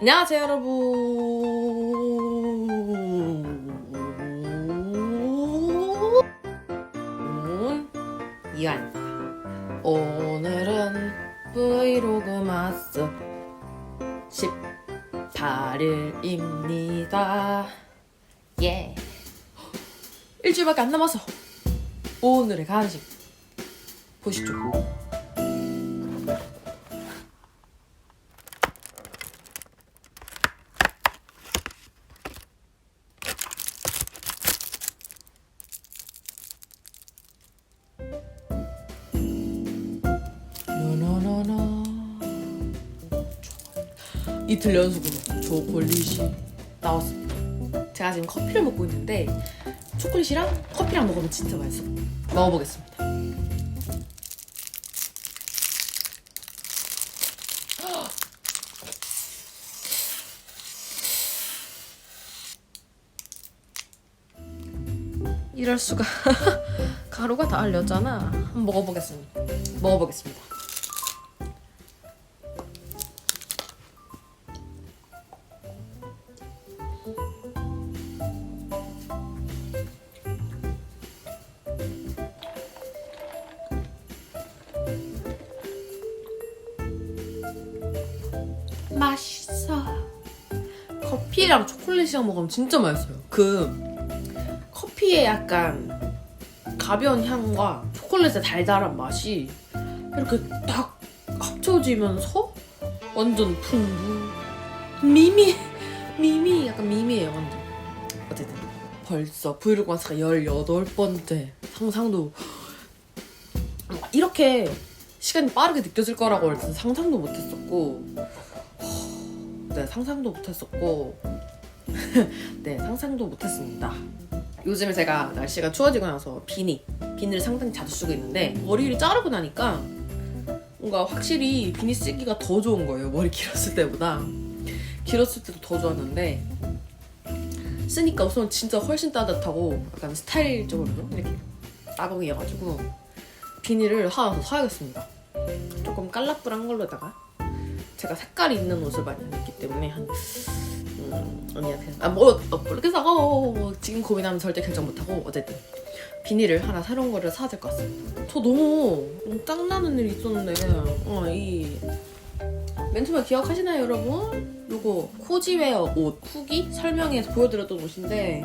안녕하세요 여러분. 이한입니다 오늘은 브이로그 마스 18일입니다. 예. 일주일밖에 안 남았어 오늘의 간식 보시죠 이틀 연속으로 초콜릿이 나왔습니다. 제가 지금 커피를 먹고 있는데 초콜릿이랑 커피랑 먹으면 진짜 맛있어. 먹어보겠습니다. 이럴 수가 가루가 다 알렸잖아. 한번 먹어보겠습니다. 먹어보겠습니다. 맛있어. 커피랑 초콜릿이랑 먹으면 진짜 맛있어요. 그 커피의 약간 가벼운 향과 초콜릿의 달달한 맛이 이렇게 딱 합쳐지면서 완전 풍부 미미 미미 약간 미미해요 완전 어쨌든 벌써 브이로그 마스가 18번째 상상도 이렇게 시간이 빠르게 느껴질 거라고 일단 상상도 못했었고 네 상상도 못했었고 네 상상도 못했습니다. 요즘에 제가 날씨가 추워지고 나서 비니 비니를 상당히 자주 쓰고 있는데 머리를 자르고 나니까 뭔가 확실히 비니 쓰기가 더 좋은 거예요 머리 길었을 때보다. 길었을 때도 더 좋았는데 쓰니까 우선 진짜 훨씬 따뜻하고 약간 스타일적으로 이렇게 따봉이어가지고 비니를 하나 더 사야겠습니다 조금 깔락불한 걸로다가 제가 색깔이 있는 옷을 많이 안 입기 때문에 한 음, 언니한테 아뭐 어, 이렇게 사가 뭐, 지금 고민하면 절대 결정 못하고 어쨌든 비닐을 하나 새로운 거를 사야 될 것 같습니다. 저 너무 짱나는 일이 있었는데 어, 이 맨 처음에 기억하시나요 여러분? 요거 코지웨어 옷 후기 설명해서 보여드렸던 옷인데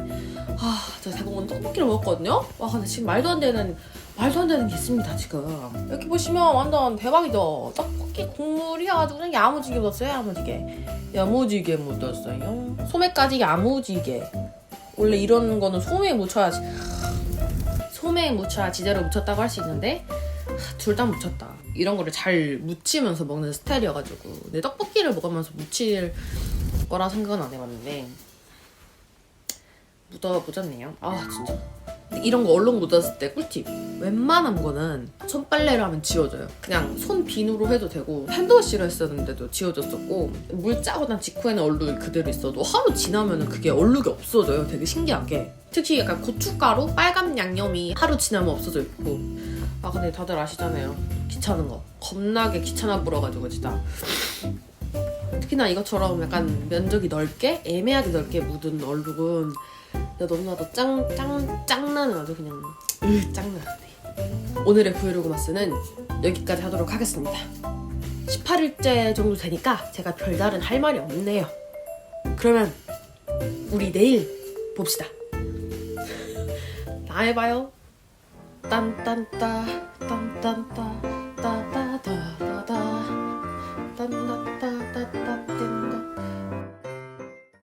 아 제가 대공원 떡볶이를 먹었거든요? 와 근데 지금 말도 안 되는 말도 안 되는 게 있습니다 지금. 여기 보시면 완전 대박이죠? 떡볶이 국물이 아주 그냥 야무지게 묻었어요 야무지게. 야무지게 묻었어요. 소매까지 야무지게. 원래 이런 거는 소매에 묻혀야지. 소매에 묻혀야 지대로 묻혔다고 할 수 있는데 둘 다 묻혔다 이런 거를 잘 묻히면서 먹는 스타일이어가지고 내 떡볶이를 먹으면서 묻힐 거라 생각은 안 해봤는데 묻어 묻었네요. 아 진짜. 이런 거 얼룩 묻었을 때 꿀팁. 웬만한 거는 손빨래를 하면 지워져요. 그냥 손 비누로 해도 되고 핸드워시로 했었는데도 지워졌었고 물 짜고 난 직후에는 얼룩이 그대로 있어도 하루 지나면은 그게 얼룩이 없어져요. 되게 신기하게. 특히 약간 고춧가루 빨간 양념이 하루 지나면 없어져 있고 아 근데 다들 아시잖아요. 귀찮은 거. 겁나게 귀찮아 불어가지고 진짜. 특히나 이것처럼 약간 면적이 넓게 애매하게 넓게 묻은 얼룩은 야 너무나도 짱, 짱, 짱나는 아주 그냥 으, 짱나 오늘의 브이로그 마스는 여기까지 하도록 하겠습니다. 18일째 정도 되니까 제가 별다른 할 말이 없네요. 그러면 우리 내일 봅시다. 다음에 봐요 딴딴따 딴딴따